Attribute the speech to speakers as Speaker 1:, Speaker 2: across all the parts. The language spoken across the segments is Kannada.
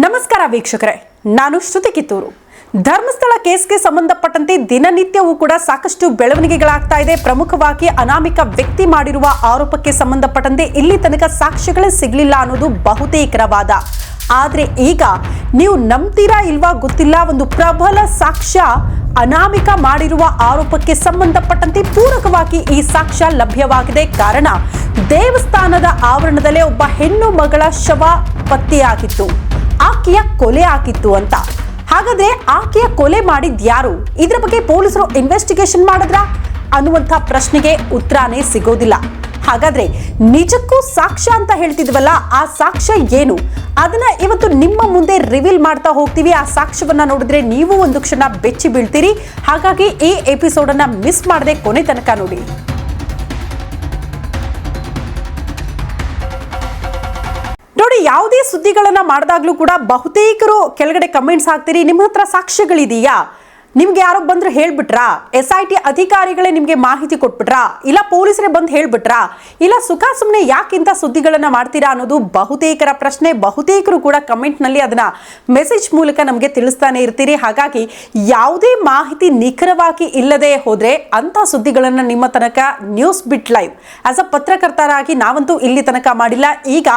Speaker 1: ನಮಸ್ಕಾರ ವೀಕ್ಷಕರೇ, ನಾನು ಶ್ರುತಿ ಕಿತ್ತೂರು. ಧರ್ಮಸ್ಥಳ ಕೇಸ್ಗೆ ಸಂಬಂಧಪಟ್ಟಂತೆ ದಿನನಿತ್ಯವೂ ಕೂಡ ಸಾಕಷ್ಟು ಬೆಳವಣಿಗೆಗಳಾಗ್ತಾ ಇದೆ. ಪ್ರಮುಖವಾಗಿ ಅನಾಮಿಕ ವ್ಯಕ್ತಿ ಮಾಡಿರುವ ಆರೋಪಕ್ಕೆ ಸಂಬಂಧಪಟ್ಟಂತೆ ಇಲ್ಲಿ ತನಕ ಸಾಕ್ಷ್ಯಗಳೇ ಸಿಗಲಿಲ್ಲ ಅನ್ನೋದು ಬಹುತೇಕರವಾದ. ಆದರೆ ಈಗ ನೀವು ನಂಬ್ತೀರಾ ಇಲ್ವಾ ಗೊತ್ತಿಲ್ಲ, ಒಂದು ಪ್ರಬಲ ಸಾಕ್ಷ್ಯ ಅನಾಮಿಕ ಮಾಡಿರುವ ಆರೋಪಕ್ಕೆ ಸಂಬಂಧಪಟ್ಟಂತೆ ಪೂರಕವಾಗಿ ಈ ಸಾಕ್ಷ್ಯ ಲಭ್ಯವಾಗಿದೆ. ಕಾರಣ, ದೇವಸ್ಥಾನದ ಆವರಣದಲ್ಲೇ ಒಬ್ಬ ಹೆಣ್ಣು ಮಗಳ ಶವ ಪತ್ತೆಯಾಗಿತ್ತು. ಆಕೆಯ ಕೊಲೆ ಆಗಿತ್ತು ಅಂತ. ಹಾಗಾದ್ರೆ ಆಕೆಯ ಕೊಲೆ ಮಾಡಿದ್ ಯಾರು? ಇದ್ರ ಬಗ್ಗೆ ಪೊಲೀಸರು ಇನ್ವೆಸ್ಟಿಗೇಷನ್ ಮಾಡಿದ್ರ? ಅನ್ನುವಂಥ ಪ್ರಶ್ನೆಗೆ ಉತ್ತರನೇ ಸಿಗೋದಿಲ್ಲ. ಹಾಗಾದ್ರೆ ನಿಜಕ್ಕೂ ಸಾಕ್ಷ್ಯ ಅಂತ ಹೇಳ್ತಿದ್ವಲ್ಲ, ಆ ಸಾಕ್ಷ್ಯ ಏನು? ಅದನ್ನ ಇವತ್ತು ನಿಮ್ಮ ಮುಂದೆ ರಿವೀಲ್ ಮಾಡ್ತಾ ಹೋಗ್ತೀವಿ. ಆ ಸಾಕ್ಷ್ಯವನ್ನ ನೋಡಿದ್ರೆ ನೀವು ಒಂದು ಕ್ಷಣ ಬೆಚ್ಚಿ ಬೀಳ್ತೀರಿ. ಹಾಗಾಗಿ ಈ ಎಪಿಸೋಡ್ ಅನ್ನ ಮಿಸ್ ಮಾಡದೆ ಕೊನೆ ತನಕ ನೋಡಿ. ಯಾವುದೇ ಸುದ್ದಿಗಳನ್ನ ಮಾಡಿದಾಗ್ಲೂ ಕೂಡ ಬಹುತೇಕರು ಕೆಳಗಡೆ ಕಮೆಂಟ್ಸ್ ಹಾಕ್ತೀರಿ. ನಿಮ್ಮ ಹತ್ರ ಸಾಕ್ಷ್ಯಗಳಿದೆಯಾ? ನಿಮ್ಗೆ ಯಾರೋ ಬಂದ್ರೆ ಹೇಳ್ಬಿಟ್ರಾ? ಎಸ್ ಐ ಟಿ ಅಧಿಕಾರಿಗಳೇ ನಿಮ್ಗೆ ಮಾಹಿತಿ ಕೊಟ್ಬಿಟ್ರಾ? ಇಲ್ಲ ಪೊಲೀಸರೇ ಬಂದು ಹೇಳ್ಬಿಟ್ರಾ? ಇಲ್ಲ ಸುಖ ಸುಮ್ಮನೆ ಯಾಕಿಂತ ಸುದ್ದಿಗಳನ್ನ ಮಾಡ್ತೀರಾ ಅನ್ನೋದು ಬಹುತೇಕರ ಪ್ರಶ್ನೆ. ಬಹುತೇಕರು ಕೂಡ ಕಮೆಂಟ್ನಲ್ಲಿ ಅದನ್ನ ಮೆಸೇಜ್ ಮೂಲಕ ನಮಗೆ ತಿಳಿಸ್ತಾನೆ ಇರ್ತೀರಿ. ಹಾಗಾಗಿ ಯಾವುದೇ ಮಾಹಿತಿ ನಿಖರವಾಗಿ ಇಲ್ಲದೆ ಹೋದ್ರೆ ಅಂತ ಸುದ್ದಿಗಳನ್ನ ನಿಮ್ಮ ತನಕ news bit live as a ಪತ್ರಕರ್ತರಾಗಿ ನಾವಂತೂ ಇಲ್ಲಿ ತನಕ ಮಾಡಿಲ್ಲ. ಈಗ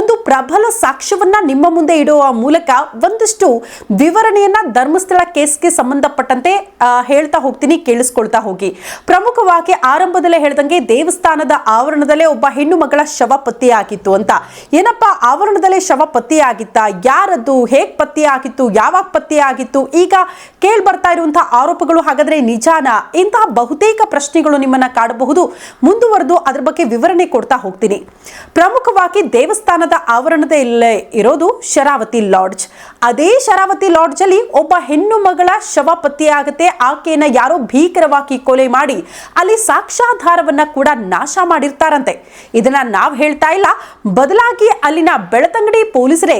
Speaker 1: ಒಂದು ಪ್ರಬಲ ಸಾಕ್ಷ್ಯವನ್ನ ನಿಮ್ಮ ಮುಂದೆ ಇಡುವ ಮೂಲಕ ಒಂದಷ್ಟು ವಿವರಣೆಯನ್ನ ಧರ್ಮಸ್ಥಳ ಕೇಸ್ಗೆ ಸಂಬಂಧಪಟ್ಟಂತೆ ಹೇಳ್ತಾ ಹೋಗ್ತೀನಿ, ಕೇಳಿಸ್ಕೊಳ್ತಾ ಹೋಗಿ. ಪ್ರಮುಖವಾಗಿ ಆರಂಭದಲ್ಲೇ ಹೇಳ್ದಂಗೆ ದೇವಸ್ಥಾನದ ಆವರಣದಲ್ಲೇ ಒಬ್ಬ ಹೆಣ್ಣು ಮಗಳ ಶವ ಪತ್ತೆಯಾಗಿತ್ತು ಅಂತ. ಏನಪ್ಪ, ಆವರಣದಲ್ಲೇ ಶವ ಪತ್ತೆಯಾಗಿತ್ತ ಯಾರದ್ದು? ಹೇಗ್ ಪತ್ತೆಯಾಗಿತ್ತು? ಯಾವಾಗ ಪತ್ತೆಯಾಗಿತ್ತು? ಈಗ ಕೇಳಿ ಬರ್ತಾ ಇರುವಂತಹ ಆರೋಪಗಳು ಹಾಗಾದ್ರೆ ನಿಜಾನ? ಇಂತಹ ಬಹುತೇಕ ಪ್ರಶ್ನೆಗಳು ನಿಮ್ಮನ್ನ ಕಾಡಬಹುದು. ಮುಂದುವರೆದು ಅದ್ರ ಬಗ್ಗೆ ವಿವರಣೆ ಕೊಡ್ತಾ ಹೋಗ್ತೀನಿ. ಪ್ರಮುಖವಾಗಿ ದೇವಸ್ಥಾನದ ಆವರಣದಲ್ಲೇ ಇರೋದು ಶರಾವತಿ ಲಾಡ್ಜ್. ಅದೇ ಶರಾವತಿ ಲಾಡ್ಜ್ ಅಲ್ಲಿ ಒಬ್ಬ ಹೆಣ್ಣು ಮಗಳ ಶವ ಪತ್ತೆಯಾಗುತ್ತೆ. ಆಕೆಯನ್ನ ಯಾರೋ ಭೀಕರವಾಗಿ ಕೊಲೆ ಮಾಡಿ ಅಲ್ಲಿ ಸಾಕ್ಷ್ಯಾಧಾರವನ್ನ ಕೂಡ ನಾಶ ಮಾಡಿರ್ತಾರಂತೆ. ಇದನ್ನ ನಾವ್ ಹೇಳ್ತಾ ಇಲ್ಲ. ಬದಲಾಗಿ ಅಲ್ಲಿನ ಬೆಳತಂಗಡಿ ಪೊಲೀಸರೇ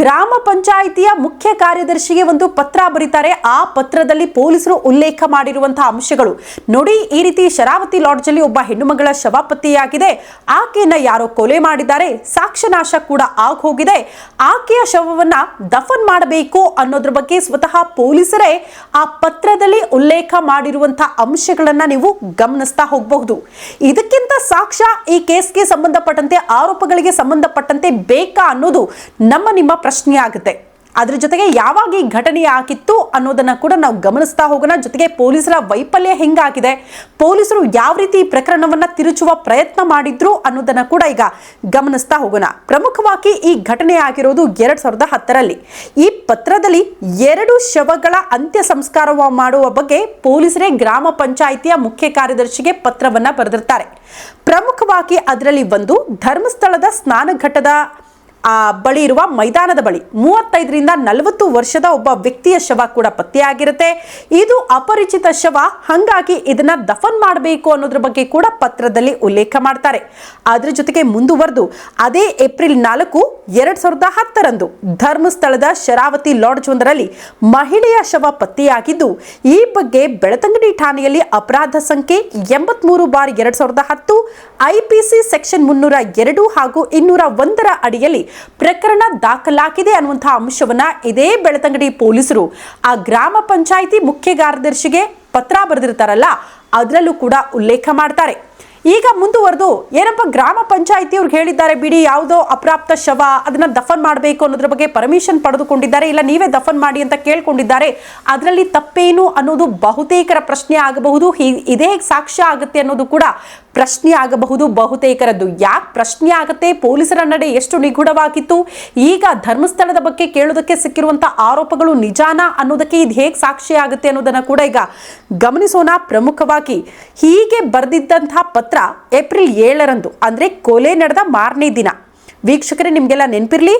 Speaker 1: ಗ್ರಾಮ ಪಂಚಾಯಿತಿಯ ಮುಖ್ಯ ಕಾರ್ಯದರ್ಶಿಗೆ ಒಂದು ಪತ್ರ ಬರೀತಾರೆ. ಆ ಪತ್ರದಲ್ಲಿ ಪೊಲೀಸರು ಉಲ್ಲೇಖ ಮಾಡಿರುವಂತಹ ಅಂಶಗಳು. ನೋಡಿ, ಈ ರೀತಿ ಶರಾವತಿ ಲಾಡ್ಜ್ ಅಲ್ಲಿ ಒಬ್ಬ ಹೆಣ್ಣು ಮಗಳ ಶವ ಪತ್ತೆಯಾಗಿದೆ. ಆಕೆಯನ್ನ ಯಾರೋ ಕೊಲೆ ಮಾಡಿದ್ದಾರೆ. ಸಾಕ್ಷ್ಯನಾಶ ಕೂಡ ಆಗೋಗಿದೆ ಆಕೆಯ ಶವವನ್ನ ದಫನ್ ಮಾಡಬೇಕು ಅನ್ನೋದ್ರ ಬಗ್ಗೆ ಸ್ವತಃ ಪೊಲೀಸರೇ ಆ ಪತ್ರದಲ್ಲಿ ಉಲ್ಲೇಖ ಮಾಡಿರುವಂತಹ ಅಂಶಗಳನ್ನ ನೀವು ಗಮನಿಸ್ತಾ ಹೋಗಬಹುದು. ಇದಕ್ಕಿಂತ ಸಾಕ್ಷ್ಯ ಈ ಕೇಸ್ಗೆ ಸಂಬಂಧಪಟ್ಟಂತೆ, ಆರೋಪಗಳಿಗೆ ಸಂಬಂಧಪಟ್ಟಂತೆ ಬೇಕಾ ಅನ್ನೋದು ನಮ್ಮ ನಿಮ್ಮ ಪ್ರಶ್ನೆ ಆಗುತ್ತೆ ಅದ್ರ ಜೊತೆಗೆ ಯಾವಾಗ ಈ ಘಟನೆ ಆಗಿತ್ತು ಅನ್ನೋದನ್ನ ಕೂಡ ನಾವು ಗಮನಿಸ್ತಾ ಹೋಗೋಣ. ಜೊತೆಗೆ ಪೊಲೀಸರ ವೈಫಲ್ಯ ಹೆಂಗಾಗಿದೆ? ಪೊಲೀಸರು ಯಾವ ರೀತಿ ಪ್ರಕರಣವನ್ನ ತಿರುಚುವ ಪ್ರಯತ್ನ ಮಾಡಿದ್ರು ಅನ್ನೋದನ್ನ ಕೂಡ ಈಗ ಗಮನಿಸ್ತಾ ಹೋಗೋಣ. ಪ್ರಮುಖವಾಗಿ ಈ ಘಟನೆ ಆಗಿರೋದು ಎರಡ್ ಸಾವಿರದ ಹತ್ತರಲ್ಲಿ. ಈ ಪತ್ರದಲ್ಲಿ ಎರಡು ಶವಗಳ ಅಂತ್ಯ ಸಂಸ್ಕಾರ ಮಾಡುವ ಬಗ್ಗೆ ಪೊಲೀಸರೇ ಗ್ರಾಮ ಪಂಚಾಯಿತಿಯ ಮುಖ್ಯ ಕಾರ್ಯದರ್ಶಿಗೆ ಪತ್ರವನ್ನ ಬರೆದಿರ್ತಾರೆ. ಪ್ರಮುಖವಾಗಿ ಅದರಲ್ಲಿ ಒಂದು ಧರ್ಮಸ್ಥಳದ ಸ್ನಾನಘಟ್ಟದ ಆ ಬಳಿ ಇರುವ ಮೈದಾನದ ಬಳಿ ಮೂವತ್ತೈದರಿಂದ ನಲವತ್ತು ವರ್ಷದ ಒಬ್ಬ ವ್ಯಕ್ತಿಯ ಶವ ಕೂಡ ಪತ್ತೆಯಾಗಿರುತ್ತೆ. ಇದು ಅಪರಿಚಿತ ಶವ, ಹಂಗಾಗಿ ಇದನ್ನ ದಫನ್ ಮಾಡಬೇಕು ಅನ್ನೋದ್ರ ಬಗ್ಗೆ ಕೂಡ ಪತ್ರದಲ್ಲಿ ಉಲ್ಲೇಖ ಮಾಡ್ತಾರೆ. ಅದ್ರ ಜೊತೆಗೆ ಮುಂದುವರೆದು, ಅದೇ ಏಪ್ರಿಲ್ ನಾಲ್ಕು, ಎರಡ್ ಸಾವಿರದ ಹತ್ತರಂದು ಧರ್ಮಸ್ಥಳದ ಶರಾವತಿ ಲಾಡ್ಜ್ ಒಂದರಲ್ಲಿ ಮಹಿಳೆಯ ಶವ ಪತ್ತೆಯಾಗಿದ್ದು, ಈ ಬಗ್ಗೆ ಬೆಳತಂಗಡಿ ಠಾಣೆಯಲ್ಲಿ ಅಪರಾಧ ಸಂಖ್ಯೆ ಎಂಬತ್ಮೂರು ಬಾರ್ ಎರಡ್ ಸಾವಿರದ ಹತ್ತು ಐಪಿಸಿ ಸೆಕ್ಷನ್ ಮುನ್ನೂರ ಎರಡು ಹಾಗೂ ಇನ್ನೂರ ಒಂದರ ಅಡಿಯಲ್ಲಿ ಪ್ರಕರಣ ದಾಖಲಾಗಿದೆ ಅನ್ನುವಂತಹ ಅಂಶವನ್ನ ಇದೇ ಬೆಳತಂಗಡಿ ಪೊಲೀಸರು ಆ ಗ್ರಾಮ ಪಂಚಾಯಿತಿ ಮುಖ್ಯ ಕಾರ್ಯದರ್ಶಿಗೆ ಪತ್ರ ಬರೆದಿರ್ತಾರಲ್ಲ, ಅದರಲ್ಲೂ ಕೂಡ ಉಲ್ಲೇಖ ಮಾಡ್ತಾರೆ. ಈಗ ಮುಂದುವರೆದು ಏನಪ್ಪ ಗ್ರಾಮ ಪಂಚಾಯಿತಿ ಅವ್ರಿಗೆ ಹೇಳಿದ್ದಾರೆ ಬಿಡಿ, ಯಾವುದೋ ಅಪ್ರಾಪ್ತ ಶವ ಅದನ್ನ ದಫನ್ ಮಾಡಬೇಕು ಅನ್ನೋದ್ರ ಬಗ್ಗೆ ಪರ್ಮಿಷನ್ ಪಡೆದುಕೊಂಡಿದ್ದಾರೆ, ಇಲ್ಲ ನೀವೇ ದಫನ್ ಮಾಡಿ ಅಂತ ಕೇಳ್ಕೊಂಡಿದ್ದಾರೆ, ಅದರಲ್ಲಿ ತಪ್ಪೇನು ಅನ್ನೋದು ಬಹುತೇಕರ ಪ್ರಶ್ನೆ ಆಗಬಹುದು ಇದೇ ಸಾಕ್ಷ್ಯ ಆಗುತ್ತೆ ಅನ್ನೋದು ಕೂಡ ಪ್ರಶ್ನೆ ಆಗಬಹುದು ಬಹುತೇಕರದ್ದು. ಯಾಕೆ ಪ್ರಶ್ನೆ ಆಗತ್ತೆ? ಪೊಲೀಸರ ನಡೆ ಎಷ್ಟು ನಿಗೂಢವಾಗಿತ್ತು? ಈಗ ಧರ್ಮಸ್ಥಳದ ಬಗ್ಗೆ ಕೇಳೋದಕ್ಕೆ ಸಿಕ್ಕಿರುವಂತ ಆರೋಪಗಳು ನಿಜಾನ ಅನ್ನೋದಕ್ಕೆ ಇದು ಹೇಗೆ ಸಾಕ್ಷಿ ಆಗುತ್ತೆ ಅನ್ನೋದನ್ನ ಕೂಡ ಈಗ ಗಮನಿಸೋಣ ಪ್ರಮುಖವಾಗಿ. ಹೀಗೆ ಬರೆದಿದ್ದಂತಹ ಪತ್ರ ಏಪ್ರಿಲ್ ಏಳರಂದು, ಅಂದ್ರೆ ಕೊಲೆ ನಡೆದ ಮಾರನೇ ದಿನ. ವೀಕ್ಷಕರೇ, ನಿಮಗೆಲ್ಲ ನೆನಪಿರ್ಲಿ,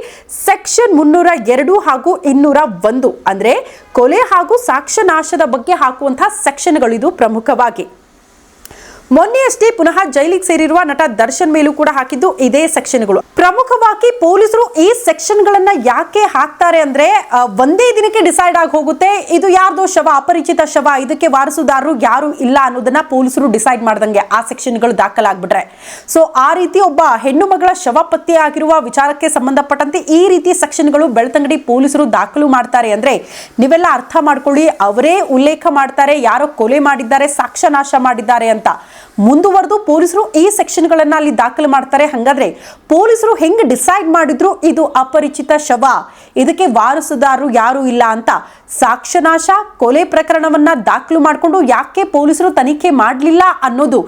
Speaker 1: ಸೆಕ್ಷನ್ ಮುನ್ನೂರ ಎರಡು ಹಾಗೂ ಇನ್ನೂರ ಒಂದು, ಅಂದ್ರೆ ಕೊಲೆ ಹಾಗೂ ಸಾಕ್ಷ್ಯನಾಶದ ಬಗ್ಗೆ ಹಾಕುವಂತಹ ಸೆಕ್ಷನ್ಗಳಿದು ಪ್ರಮುಖವಾಗಿ. ಮೊನ್ನೆಯಷ್ಟೇ ಪುನಃ ಜೈಲಿಗೆ ಸೇರಿರುವ ನಟ ದರ್ಶನ್ ಮೇಲೂ ಕೂಡ ಹಾಕಿದ್ದು ಇದೇ ಸೆಕ್ಷನ್ಗಳು. ಪ್ರಮುಖವಾಗಿ ಪೊಲೀಸರು ಈ ಸೆಕ್ಷನ್ಗಳನ್ನ ಯಾಕೆ ಹಾಕ್ತಾರೆ ಅಂದ್ರೆ ಒಂದೇ ದಿನಕ್ಕೆ ಡಿಸೈಡ್ ಆಗಿ ಹೋಗುತ್ತೆ. ಇದು ಯಾರ್ದೋ ಶವ, ಅಪರಿಚಿತ ಶವ, ಇದಕ್ಕೆ ವಾರಸುದಾರರು ಯಾರು ಇಲ್ಲ ಅನ್ನೋದನ್ನ ಪೊಲೀಸರು ಡಿಸೈಡ್ ಮಾಡ್ದಂಗೆ ಆ ಸೆಕ್ಷನ್ಗಳು ದಾಖಲಾಗ್ಬಿಟ್ರೆ. ಸೊ ಆ ರೀತಿ ಒಬ್ಬ ಹೆಣ್ಣು ಮಗಳ ಶವ ಪತ್ತೆಯಾಗಿರುವ ವಿಚಾರಕ್ಕೆ ಸಂಬಂಧಪಟ್ಟಂತೆ ಈ ರೀತಿ ಸೆಕ್ಷನ್ಗಳು ಬೆಳ್ತಂಗಡಿ ಪೊಲೀಸರು ದಾಖಲು ಮಾಡ್ತಾರೆ ಅಂದ್ರೆ, ನೀವೆಲ್ಲ ಅರ್ಥ ಮಾಡ್ಕೊಳ್ಳಿ, ಅವರೇ ಉಲ್ಲೇಖ ಮಾಡ್ತಾರೆ, ಯಾರೋ ಕೊಲೆ ಮಾಡಿದ್ದಾರೆ ಸಾಕ್ಷ್ಯ ನಾಶ ಮಾಡಿದ್ದಾರೆ ಅಂತ. ಮುಂದುವರೆದು ಪೊಲೀಸರು ಈ ಸೆಕ್ಷನ್ಗಳನ್ನ ಅಲ್ಲಿ ದಾಖಲು ಮಾಡ್ತಾರೆ. ಹಂಗಾದ್ರೆ ಪೊಲೀಸರು ಹೆಂಗ್ ಡಿಸೈಡ್ ಮಾಡಿದ್ರು ಇದು ಅಪರಿಚಿತ ಶವ? ಇದಕ್ಕೆ ವಾರಸುದಾರರು ಯಾರು ಇಲ್ಲ ಅಂತ ಸಾಕ್ಷ್ಯನಾಶ, ಕೊಲೆ ಪ್ರಕರಣವನ್ನ ದಾಖಲು ಮಾಡಿಕೊಂಡು ಯಾಕೆ ಪೊಲೀಸರು ತನಿಖೆ ಮಾಡಲಿಲ್ಲ ಅನ್ನೋದು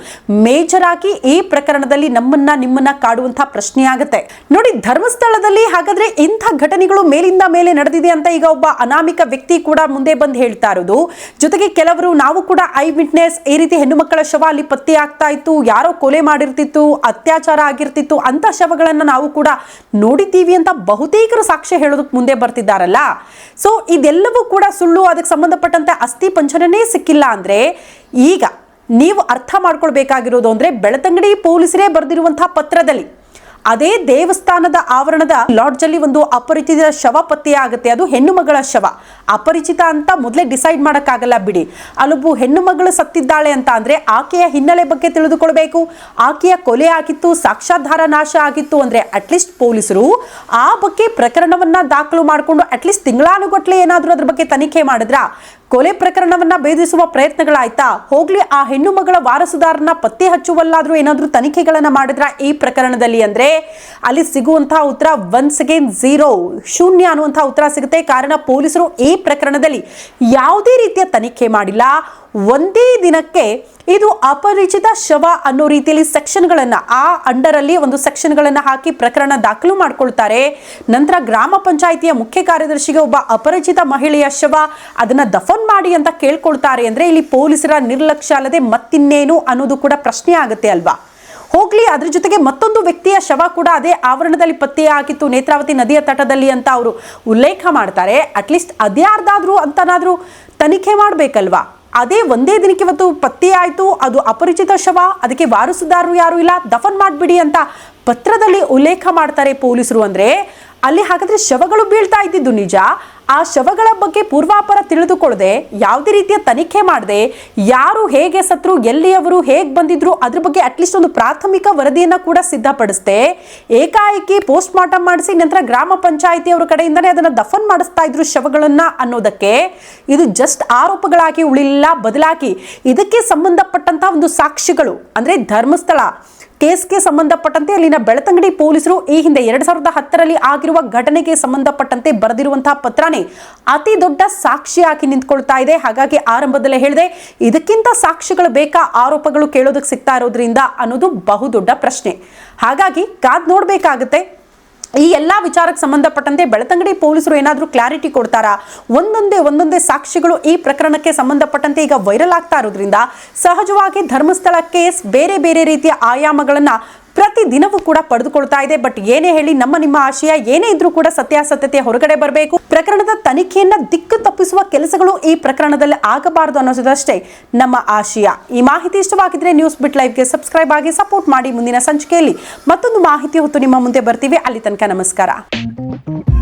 Speaker 1: ಮೇಜರ್ ಆಗಿ ಈ ಪ್ರಕರಣದಲ್ಲಿ ನಮ್ಮನ್ನ ನಿಮ್ಮನ್ನ ಕಾಡುವಂತಹ ಪ್ರಶ್ನೆ ಆಗುತ್ತೆ. ನೋಡಿ, ಧರ್ಮಸ್ಥಳದಲ್ಲಿ ಹಾಗಾದ್ರೆ ಇಂಥ ಘಟನೆಗಳು ಮೇಲಿಂದ ಮೇಲೆ ನಡೆದಿದೆ ಅಂತ ಈಗ ಒಬ್ಬ ಅನಾಮಿಕ ವ್ಯಕ್ತಿ ಕೂಡ ಮುಂದೆ ಬಂದು ಹೇಳ್ತಾ ಇರೋದು. ಜೊತೆಗೆ ಕೆಲವರು ನಾವು ಕೂಡ ಐ ವಿಟ್ನೆಸ್ ಈ ರೀತಿ ಹೆಣ್ಣು ಮಕ್ಕಳ ಶವ ಅಲ್ಲಿ ಪತ್ತೆ ಆಗ್ತಾ ಇತ್ತು, ಯಾರೋ ಕೊಲೆ ಮಾಡಿರ್ತಿತ್ತು, ಅತ್ಯಾಚಾರ ಆಗಿರ್ತಿತ್ತು ಅಂತ ಶವಗಳನ್ನ ನಾವು ಕೂಡ ನೋಡಿದ್ದೀವಿ ಅಂತ ಬಹುತೇಕರು ಸಾಕ್ಷ್ಯ ಹೇಳೋದಕ್ಕೆ ಮುಂದೆ ಬರ್ತಿದ್ದಾರಲ್ಲ. ಸೊ ಇದೆಲ್ಲವೂ ಕೂಡ ಸುಳ್ಳು, ಅದಕ್ಕೆ ಸಂಬಂಧಪಟ್ಟಂತೆ ಅಸ್ಥಿ ಪಂಚನೇ ಸಿಕ್ಕಿಲ್ಲ ಅಂದ್ರೆ ಈಗ ನೀವು ಅರ್ಥ ಮಾಡ್ಕೊಳ್ಬೇಕಾಗಿರೋದು ಅಂದ್ರೆ ಬೆಳತಂಗಡಿ ಪೊಲೀಸರೇ ಬರೆದಿರುವಂತಹ ಪತ್ರದಲ್ಲಿ. ಅದೇ ದೇವಸ್ಥಾನದ ಆವರಣದ ಲಾಡ್ಜ್ ಅಲ್ಲಿ ಒಂದು ಅಪರಿಚಿತ ಶವ ಪತ್ತೆಯಾಗುತ್ತೆ. ಅದು ಹೆಣ್ಣು ಮಗಳ ಶವ. ಅಪರಿಚಿತ ಅಂತ ಮೊದಲೇ ಡಿಸೈಡ್ ಮಾಡೋಕ್ಕಾಗಲ್ಲ ಬಿಡಿ. ಅಲ್ಲೊಬ್ಬ ಹೆಣ್ಣು ಮಗಳು ಸತ್ತಿದ್ದಾಳೆ ಅಂತ ಅಂದ್ರೆ ಆಕೆಯ ಹಿನ್ನೆಲೆ ಬಗ್ಗೆ ತಿಳಿದುಕೊಳ್ಬೇಕು. ಆಕೆಯ ಕೊಲೆ ಆಗಿತ್ತು ಸಾಕ್ಷಾಧಾರ ನಾಶ ಆಗಿತ್ತು ಅಂದ್ರೆ ಅಟ್ಲೀಸ್ಟ್ ಪೊಲೀಸರು ಆ ಬಗ್ಗೆ ಪ್ರಕರಣವನ್ನ ದಾಖಲು ಮಾಡಿಕೊಂಡು ಅಟ್ಲೀಸ್ಟ್ ತಿಂಗಳಾನುಗಟ್ಲೆ ಏನಾದರೂ ಅದ್ರ ಬಗ್ಗೆ ತನಿಖೆ ಮಾಡಿದ್ರ? ಕೊಲೆ ಪ್ರಕರಣವನ್ನ ಭೇದಿಸುವ ಪ್ರಯತ್ನಗಳಾಯ್ತಾ? ಹೋಗ್ಲಿ, ಆ ಹೆಣ್ಣು ಮಗಳ ವಾರಸುದಾರನ ಪತ್ತೆ ಹಚ್ಚುವಲ್ಲಾದ್ರೂ ಏನಾದ್ರೂ ತನಿಖೆಗಳನ್ನ ಮಾಡಿದ್ರ ಈ ಪ್ರಕರಣದಲ್ಲಿ ಅಂದ್ರೆ ಅಲ್ಲಿ ಸಿಗುವಂತಹ ಉತ್ತರ ಒನ್ಸ್ ಅಗೇನ್ ಝೀರೋ ಶೂನ್ಯ ಅನ್ನುವಂತಹ ಉತ್ತರ ಸಿಗುತ್ತೆ. ಕಾರಣ ಪೊಲೀಸರು ಈ ಪ್ರಕರಣದಲ್ಲಿ ಯಾವುದೇ ರೀತಿಯ ತನಿಖೆ ಮಾಡಿಲ್ಲ. ಒಂದೇ ದಿನಕ್ಕೆ ಇದು ಅಪರಿಚಿತ ಶವ ಅನ್ನೋ ರೀತಿಯಲ್ಲಿ ಸೆಕ್ಷನ್ಗಳನ್ನ, ಆ ಅಂಡರ್ ಅಲ್ಲಿ ಒಂದು ಸೆಕ್ಷನ್ಗಳನ್ನ ಹಾಕಿ ಪ್ರಕರಣ ದಾಖಲು ಮಾಡ್ಕೊಳ್ತಾರೆ. ನಂತರ ಗ್ರಾಮ ಪಂಚಾಯಿತಿಯ ಮುಖ್ಯ ಕಾರ್ಯದರ್ಶಿಗೆ ಒಬ್ಬ ಅಪರಿಚಿತ ಮಹಿಳೆಯ ಶವ ಅದನ್ನ ದಫನ್ ಮಾಡಿ ಅಂತ ಕೇಳ್ಕೊಳ್ತಾರೆ ಅಂದ್ರೆ ಇಲ್ಲಿ ಪೊಲೀಸರ ನಿರ್ಲಕ್ಷ್ಯ ಅಲ್ಲದೆ ಮತ್ತಿನ್ನೇನು ಅನ್ನೋದು ಕೂಡ ಪ್ರಶ್ನೆ ಆಗುತ್ತೆ ಅಲ್ವಾ? ಹೋಗ್ಲಿ, ಅದ್ರ ಜೊತೆಗೆ ಮತ್ತೊಂದು ವ್ಯಕ್ತಿಯ ಶವ ಕೂಡ ಅದೇ ಆವರಣದಲ್ಲಿ ಪತ್ತೆಯಾಗಿತ್ತು, ನೇತ್ರಾವತಿ ನದಿಯ ತಟದಲ್ಲಿ ಅಂತ ಅವರು ಉಲ್ಲೇಖ ಮಾಡ್ತಾರೆ. ಅಟ್ಲೀಸ್ಟ್ ಅದ್ಯಾರ್ದಾದ್ರೂ ಅಂತನಾದ್ರೂ ತನಿಖೆ ಮಾಡ್ಬೇಕಲ್ವಾ? ಅದೇ ಒಂದೇ ದಿನಕ್ಕೆ ಇವತ್ತು ಪತ್ತೆ ಆಯಿತು, ಅದು ಅಪರಿಚಿತ ಶವ, ಅದಕ್ಕೆ ವಾರಸುದಾರರು ಯಾರು ಇಲ್ಲ, ದಫನ್ ಮಾಡಿಬಿಡಿ ಅಂತ ಪತ್ರದಲ್ಲಿ ಉಲ್ಲೇಖ ಮಾಡ್ತಾರೆ ಪೊಲೀಸರು ಅಂದ್ರೆ ಅಲ್ಲಿ ಹಾಗಾದ್ರೆ ಶವಗಳು ಬೀಳ್ತಾ ಇದ್ದಿದ್ದು ನಿಜ? ಆ ಶವಗಳ ಬಗ್ಗೆ ಪೂರ್ವಾಪರ ತಿಳಿದುಕೊಳ್ಳದೆ ಯಾವುದೇ ರೀತಿಯ ತನಿಖೆ ಮಾಡದೆ ಯಾರು ಹೇಗೆ ಸತ್ರು, ಎಲ್ಲಿಯವರು ಹೇಗೆ ಬಂದಿದ್ರು ಅದ್ರ ಬಗ್ಗೆ ಅಟ್ಲೀಸ್ಟ್ ಒಂದು ಪ್ರಾಥಮಿಕ ವರದಿಯನ್ನ ಕೂಡ ಸಿದ್ಧಪಡಿಸ್ದೆ. ಏಕಾಏಕಿ ಪೋಸ್ಟ್ ಮಾರ್ಟಮ್ ಮಾಡಿಸಿ ನಂತರ ಗ್ರಾಮ ಪಂಚಾಯಿತಿಯವರ ಕಡೆಯಿಂದನೇ ಅದನ್ನ ದಫನ್ ಮಾಡಿಸ್ತಾ ಇದ್ರು ಶವಗಳನ್ನ ಅನ್ನೋದಕ್ಕೆ. ಇದು ಜಸ್ಟ್ ಆರೋಪಗಳಾಗಿ ಉಳಿಲಿಲ್ಲ, ಬದಲಾಗಿ ಇದಕ್ಕೆ ಸಂಬಂಧಪಟ್ಟಂತಹ ಒಂದು ಸಾಕ್ಷಿಗಳು, ಅಂದ್ರೆ ಧರ್ಮಸ್ಥಳ ಕೇಸ್ಗೆ ಸಂಬಂಧಪಟ್ಟಂತೆ ಅಲ್ಲಿನ ಬೆಳತಂಗಡಿ ಪೊಲೀಸರು ಈ ಹಿಂದೆ ಎರಡ್ ಸಾವಿರದ ಹತ್ತರಲ್ಲಿ ಆಗಿರುವ ಘಟನೆಗೆ ಸಂಬಂಧಪಟ್ಟಂತೆ ಬರೆದಿರುವಂತಹ ಪತ್ರನೇ ಅತಿ ದೊಡ್ಡ ಸಾಕ್ಷಿಯಾಗಿ ನಿಂತ್ಕೊಳ್ತಾ ಇದೆ. ಹಾಗಾಗಿ ಆರಂಭದಲ್ಲೇ ಹೇಳಿದೆ, ಇದಕ್ಕಿಂತ ಸಾಕ್ಷಿಗಳು ಬೇಕಾ ಆರೋಪಗಳು ಕೇಳೋದಕ್ಕೆ ಸಿಗ್ತಾ ಇರೋದ್ರಿಂದ ಅನ್ನೋದು ಬಹುದೊಡ್ಡ ಪ್ರಶ್ನೆ. ಹಾಗಾಗಿ ಕಾದ್ ನೋಡ್ಬೇಕಾಗುತ್ತೆ ಈ ಎಲ್ಲ ವಿಚಾರಕ್ಕೆ ಸಂಬಂಧಪಟ್ಟಂತೆ ಬೆಳತಂಗಡಿ ಪೊಲೀಸರು ಏನಾದರೂ ಕ್ಲಾರಿಟಿ ಕೊಡ್ತಾರಾ? ಒಂದೊಂದೇ ಒಂದೊಂದೇ ಸಾಕ್ಷಿಗಳು ಈ ಪ್ರಕರಣಕ್ಕೆ ಸಂಬಂಧಪಟ್ಟಂತೆ ಈಗ ವೈರಲ್ ಆಗ್ತಾ ಇರೋದ್ರಿಂದ ಸಹಜವಾಗಿ ಧರ್ಮಸ್ಥಳ ಕೇಸ್ ಬೇರೆ ಬೇರೆ ರೀತಿಯ ಆಯಾಮಗಳನ್ನ ಪ್ರತಿ ದಿನವೂ ಕೂಡ ಪಡೆದುಕೊಳ್ತಾ ಇದೆ. ಬಟ್ ಏನೇ ಹೇಳಿ ನಮ್ಮ ನಿಮ್ಮ ಆಶಯ, ಏನೇ ಇದ್ರೂ ಕೂಡ ಸತ್ಯಾಸತ್ಯತೆ ಹೊರಗಡೆ ಬರಬೇಕು. ಪ್ರಕರಣದ ತನಿಖೆಯನ್ನ ದಿಕ್ಕು ತಪ್ಪಿಸುವ ಕೆಲಸಗಳು ಈ ಪ್ರಕರಣದಲ್ಲಿ ಆಗಬಾರದು ಅನ್ನೋದಷ್ಟೇ ನಮ್ಮ ಆಶಯ. ಈ ಮಾಹಿತಿ ಇಷ್ಟವಾಗಿದ್ರೆ ನ್ಯೂಸ್ ಬಿಟ್ ಲೈವ್ಗೆ ಸಬ್ಸ್ಕ್ರೈಬ್ ಆಗಿ ಸಪೋರ್ಟ್ ಮಾಡಿ ಮುಂದಿನ ಸಂಚಿಕೆಯಲ್ಲಿ ಮತ್ತೊಂದು ಮಾಹಿತಿ ಹೊತ್ತು ನಿಮ್ಮ ಮುಂದೆ ಬರ್ತೀವಿ. ಅಲ್ಲಿ ತನಕ ನಮಸ್ಕಾರ.